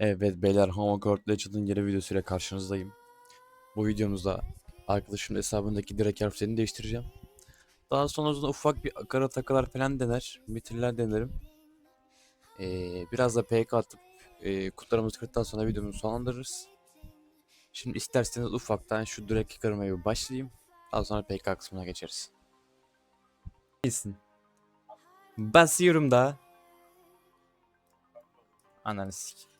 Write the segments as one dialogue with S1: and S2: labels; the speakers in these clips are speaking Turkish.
S1: Evet beyler Homeworld Legend'ın yeni videosuyla karşınızdayım. Bu videomuzda arkadaşımın hesabındaki direkt harflerini değiştireceğim. Daha sonrasında ufak bir akara takalar falan dener, metinler denerim. Ee, biraz da PK atıp e, kutularımızı kırdıktan sonra videomuzu sonlandırırız. Şimdi isterseniz ufaktan şu direkt kırmaya bir başlayayım. Daha sonra PK kısmına geçeriz. İyisin. Basıyorum da. Ananı sik.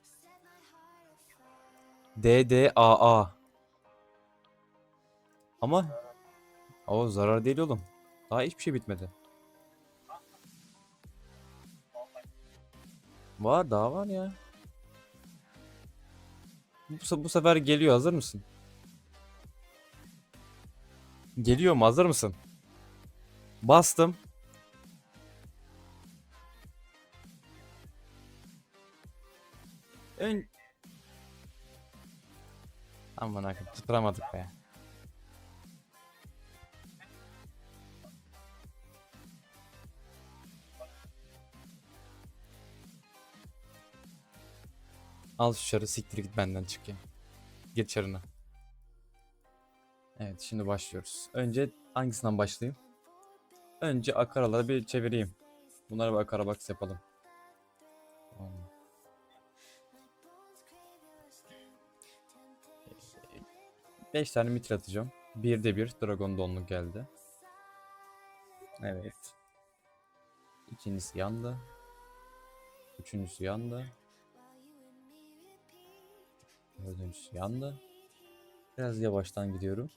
S1: DDAA. Ama o zarar değil oğlum. Daha hiçbir şey bitmedi. Var daha var ya. Bu, bu sefer geliyor hazır mısın? Geliyor mu hazır mısın? Bastım. Ön... Aman akım tutturamadık be. Al şu çarı siktir git benden çık ya. Gir çarına. Evet şimdi başlıyoruz. Önce hangisinden başlayayım? Önce akaraları bir çevireyim. Bunlara bir akara box yapalım. 5 tane mitre atacağım. Bir de bir dragon donluk geldi. Evet. İkincisi yandı. Üçüncüsü yandı. Dördüncüsü yandı. Biraz yavaştan gidiyorum.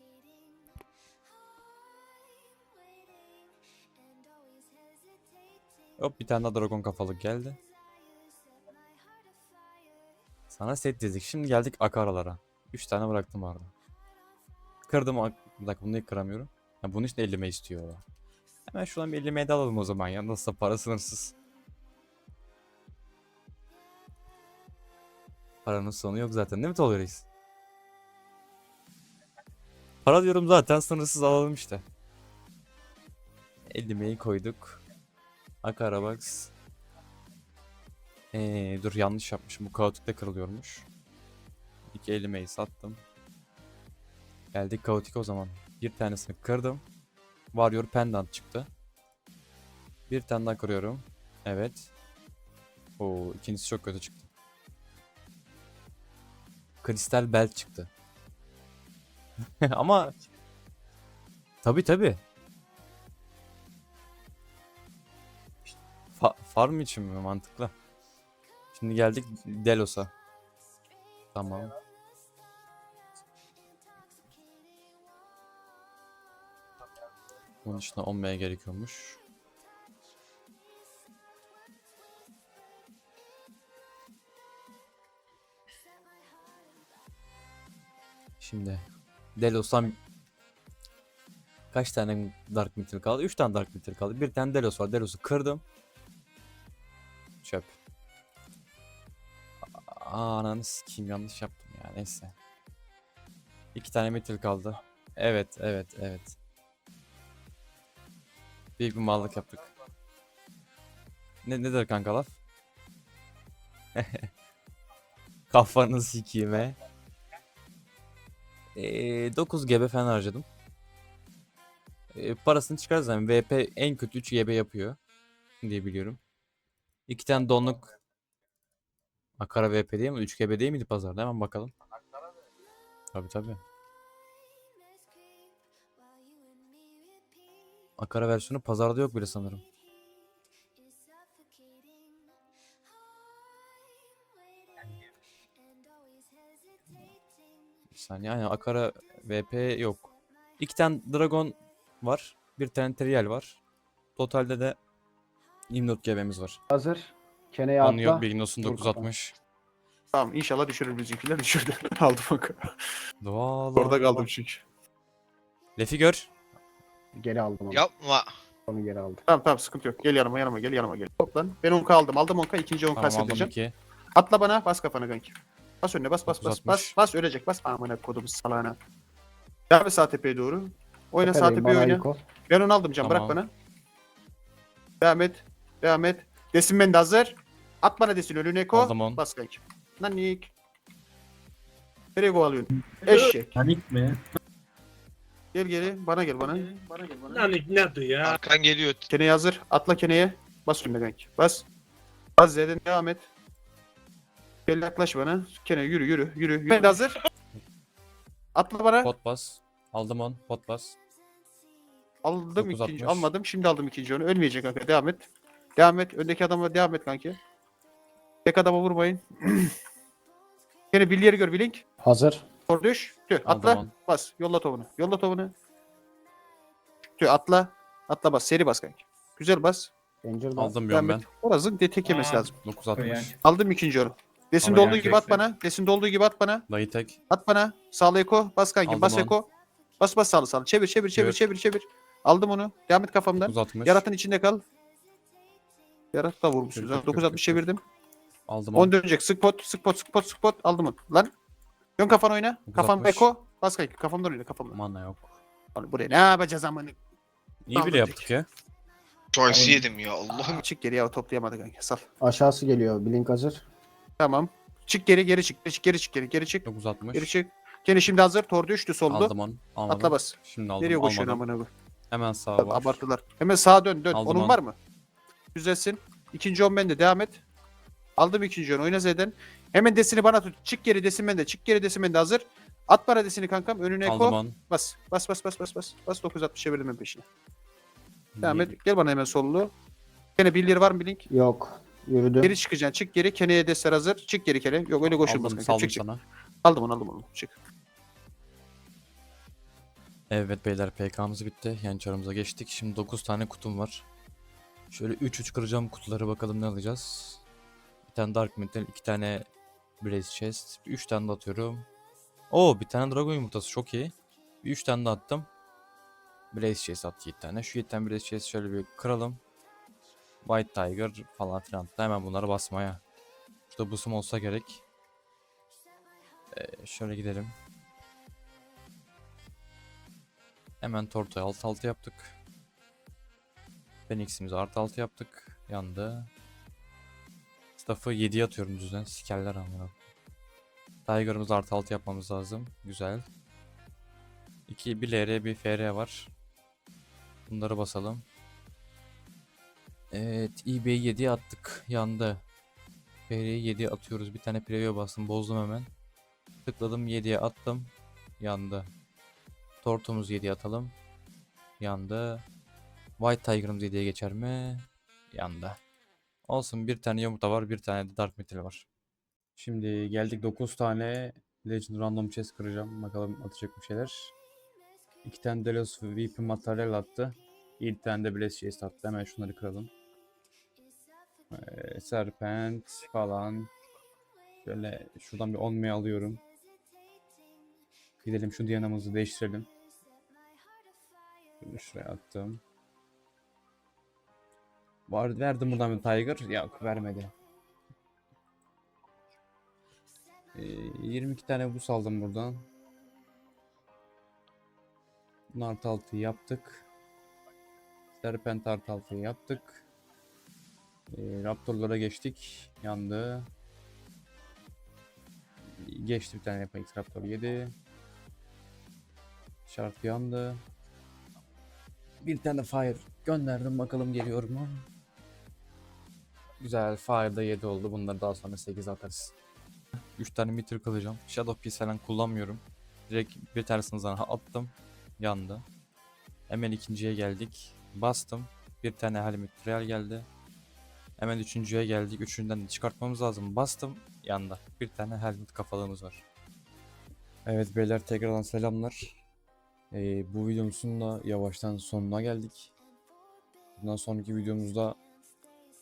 S1: Hop bir tane daha dragon kafalık geldi. Sana set dedik. Şimdi geldik akaralara. 3 tane bıraktım orada. Kırdım. Bir dakika bunu kıramıyorum? Ha, bunu işte ellime istiyor. o. Hemen şuradan bir ellimeye de alalım o zaman ya. Nasılsa para sınırsız. Paranın sonu yok zaten değil mi Tolga? Para diyorum zaten sınırsız alalım işte. Ellimeyi koyduk. Akara box. Ee, dur yanlış yapmışım. Bu kaotikte kırılıyormuş. İki ellimeyi sattım. Geldik kaotik o zaman. Bir tanesini kırdım. Warrior Pendant çıktı. Bir tane daha kırıyorum. Evet. Oo, ikincisi çok kötü çıktı. Kristal Belt çıktı. Ama tabi tabi. Fa- farm için mi mantıklı? Şimdi geldik Delos'a. Tamam. Bunun için 10 gerekiyormuş. Şimdi Delos'tan kaç tane Dark Metal kaldı? 3 tane Dark Metal kaldı. Bir tane Delos var. Delos'u kırdım. Çöp. Aa, Ananı sikeyim yanlış yaptım ya neyse. İki tane metal kaldı. Evet evet evet. Büyük bir mallık yaptık. Ne nedir kanka laf? Kafanı sikeyim he. Ee, 9 GB falan harcadım. Ee, parasını çıkarız yani VP en kötü 3 GB yapıyor diye biliyorum. İki tane donluk Akara VP değil mi? 3 GB değil miydi pazarda? Hemen bakalım. Tabii tabii. Akara versiyonu pazarda yok bile sanırım. Bir saniye. Aynen Akara VP yok. İki tane Dragon var. Bir tane Trial var. Totalde de 24 GB'miz var.
S2: Hazır. Keneye
S1: Onu yok
S2: atla.
S1: bilgin olsun
S2: Dur
S1: 960.
S3: Tamam inşallah düşürür bizimkiler düşürdü. Aldım bak.
S1: Doğal.
S3: Orada kaldım çünkü.
S1: Lefi gör.
S2: Geri aldım onu.
S4: Yapma.
S2: Onu geri aldım.
S3: Tamam tamam sıkıntı yok. Gel yanıma yanıma gel yanıma gel. Hop lan. Ben 10k aldım. Aldım 10k. ikinci 10k
S1: Tamam aldım
S3: sedeceğim.
S1: 2.
S3: Atla bana bas kafana kanki. Bas önüne bas bas bas
S1: 960.
S3: bas bas ölecek bas. Amına kodum salağına. Devam sağ tepeye doğru. Oyna sağ tepeye oyna. Ben onu aldım can bırak
S1: Tamam.
S3: bana. Devam et. Devam et. Desin ben de hazır. At bana desin önüne ko.
S1: Aldım on.
S3: Bas kanki. Nanik. Nereye kovalıyorsun? Eşek.
S4: Panik mi?
S3: Gel geri. Bana gel bana. Bana gel bana.
S5: Lan ne adı ya?
S6: Arkan geliyor.
S3: Keneye hazır. Atla keneye. Bas önüne kanki. Bas. Bas Z'den devam et. Gel yaklaş bana. Kene yürü yürü yürü. yürü. Ben hazır. Atla bana.
S1: Pot bas. Aldım on. Pot bas.
S3: Aldım
S1: 960.
S3: ikinci. Almadım. Şimdi aldım ikinci onu. Ölmeyecek kanka. Devam et. Devam et. Öndeki adama devam et kanki. Tek adama vurmayın. Kene bir yeri gör Blink.
S2: Hazır.
S3: Tor düş. Tüh
S1: Aldım
S3: atla.
S1: on.
S3: Bas. Yolla topunu. Yolla topunu. Tüh atla. Atla bas. Seri bas kanki. Güzel bas.
S2: Danger da.
S1: Aldım bir on ben.
S3: Orası de tek yemesi
S5: Aa.
S3: lazım.
S1: 960.
S3: Aldım ikinci onu. Desin
S1: Ama
S3: olduğu gibi at bana. Desin olduğu gibi at bana.
S1: Dayı tek.
S3: At bana. Sağla eko. Bas kanki.
S1: Aldım
S3: bas
S1: onu.
S3: eko. Bas bas sağlı sağlı. Çevir çevir çevir
S1: Çevir.
S3: çevir çevir. Aldım onu. Devam et kafamdan.
S1: 960.
S3: Yaratın içinde kal. Yarat da 960
S1: kır, kır.
S3: çevirdim.
S1: Aldım
S3: 10
S1: on.
S3: dönecek. Sık pot, sık pot, sık pot, sık pot. Aldım onu. Lan. Dön kafan oyna. Kafam
S1: 960.
S3: eko. Bas kanki. Kafamdan oyna kafamdan.
S1: Mana yok.
S3: Oğlum Buraya ne yapacağız amına?
S1: İyi bile yaptık ya.
S6: Twice yedim ya Allah'ım.
S3: Çık geri ya toplayamadı kanki. Sal.
S2: Aşağısı geliyor. Blink hazır.
S3: Tamam. Çık geri geri çık. Geri çık geri çık geri, geri çık.
S1: 960.
S3: Geri çık. Gene şimdi hazır. Tor düştü soldu.
S1: Aldım on. Almadım.
S3: Atla bas.
S1: Şimdi aldım.
S3: Nereye koşuyorsun
S1: almadım.
S3: amına koyayım?
S1: Hemen sağ var.
S3: Abarttılar. Hemen sağa dön dön.
S1: Aldım
S3: Onun
S1: onu.
S3: var mı? Güzelsin. İkinci on bende. Devam et. Aldım ikinci on. Oyna Z'den. Hemen desini bana tut. Çık geri desin bende. Çık geri desin bende. Hazır. At bana desini kankam. Önüne
S1: Aldım
S3: eko.
S1: on.
S3: Bas. Bas bas bas bas bas. Bas 960 çevirdim ben peşine. Devam et. Gel bana hemen sollu. Gene birileri var mı Blink?
S2: Yok. Yürüdü.
S3: Geri çıkacaksın. Çık geri. Keneye desler hazır. Çık geri kene. Yok öyle koşulmaz
S1: Aldım
S3: kanka.
S1: saldım
S3: Çık çık.
S1: sana.
S3: Aldım onu aldım onu. Çık.
S1: Evet beyler PK'mız bitti. Yani çarımıza geçtik. Şimdi 9 tane kutum var. Şöyle 3-3 kıracağım kutuları bakalım ne alacağız. Bir tane Dark Metal, 2 tane Blaze Chest, 3 tane de atıyorum. Oo bir tane Dragon yumurtası çok iyi. 3 tane de attım. Blaze Chest at 7 tane. Şu 7 tane Blaze Chest şöyle bir kıralım. White Tiger falan filan. Hemen bunları basmaya. Şurada busum olsa gerek. Ee, şöyle gidelim. Hemen Torto'yu alt altı yaptık. Phoenix'imizi artı altı yaptık. Yandı. Staff'ı 7'ye atıyorum düzen. Sikerler amına. Tiger'ımızı artı altı yapmamız lazım. Güzel. 2 bir LR bir FR var. Bunları basalım. Evet, eBay'i 7'ye attık. Yandı. FR'yi 7'ye atıyoruz. Bir tane preview bastım. Bozdum hemen. Tıkladım 7'ye attım. Yandı. Tortumuz 7'ye atalım. Yandı. White Tiger'ımız 7'ye geçer mi? Yandı. Olsun bir tane yumurta var bir tane de Dark Metal var. Şimdi geldik 9 tane Legend Random Chest kıracağım. Bakalım atacak bir şeyler. 2 tane Delos VP materyal attı. 7 tane de Blaze Chest attı. Hemen şunları kıralım. Ee, Serpent falan. Şöyle şuradan bir 10 may alıyorum. Gidelim şu Diana'mızı değiştirelim. Şuraya attım. Var verdim buradan bir Tiger. Yok vermedi. Ee, 22 tane bus aldım buradan. Bunu altı yaptık. Serpent artı altı yaptık. Ee, Raptorlara geçtik. Yandı. Geçti bir tane Apex Raptor 7. Şarp yandı. Bir tane fire gönderdim bakalım geliyor mu? Güzel fire'da 7 oldu. Bunları daha sonra 8 atarız. 3 tane meter kalacağım. Shadow Piece falan kullanmıyorum. Direkt bir tanesini sana attım. Yandı. Hemen ikinciye geldik. Bastım. Bir tane helmet trial geldi. Hemen üçüncüye geldik. Üçüncüden de çıkartmamız lazım. Bastım. Yandı. Bir tane helmet kafalığımız var. Evet beyler tekrardan selamlar. Ee, bu videomuzun da yavaştan sonuna geldik. Bundan sonraki videomuzda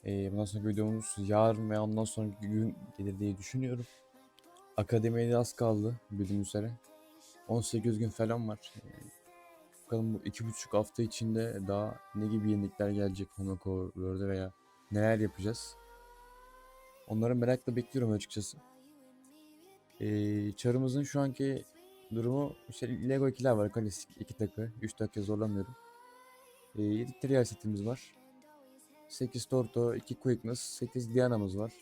S1: ee, bundan sonraki videomuz yarın veya ondan sonraki gün gelir diye düşünüyorum. Akademiye de az kaldı bildiğiniz üzere. 18 gün falan var. Bakalım bu iki buçuk hafta içinde daha ne gibi yenilikler gelecek World'e veya neler yapacağız. Onları merakla bekliyorum açıkçası. Ee, çarımızın şu anki durumu işte Lego 2'ler var klasik 2 takı 3 dakika zorlamıyorum. Ee, 7 trial setimiz var. 8 Torto, 2 Quickness, 8 Diana'mız var.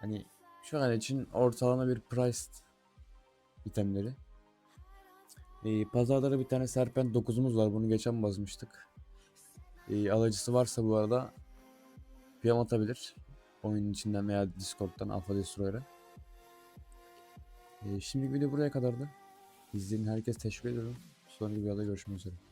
S1: Hani Şu an için ortalama bir price itemleri. Ee, pazarda bir tane Serpent 9'umuz var. Bunu geçen basmıştık. Ee, alıcısı varsa bu arada PM atabilir. Oyunun içinden veya Discord'dan Alpha Destroyer'a. Ee, şimdi video buraya kadardı. İzleyen herkes teşekkür ediyorum. Sonraki videoda görüşmek üzere.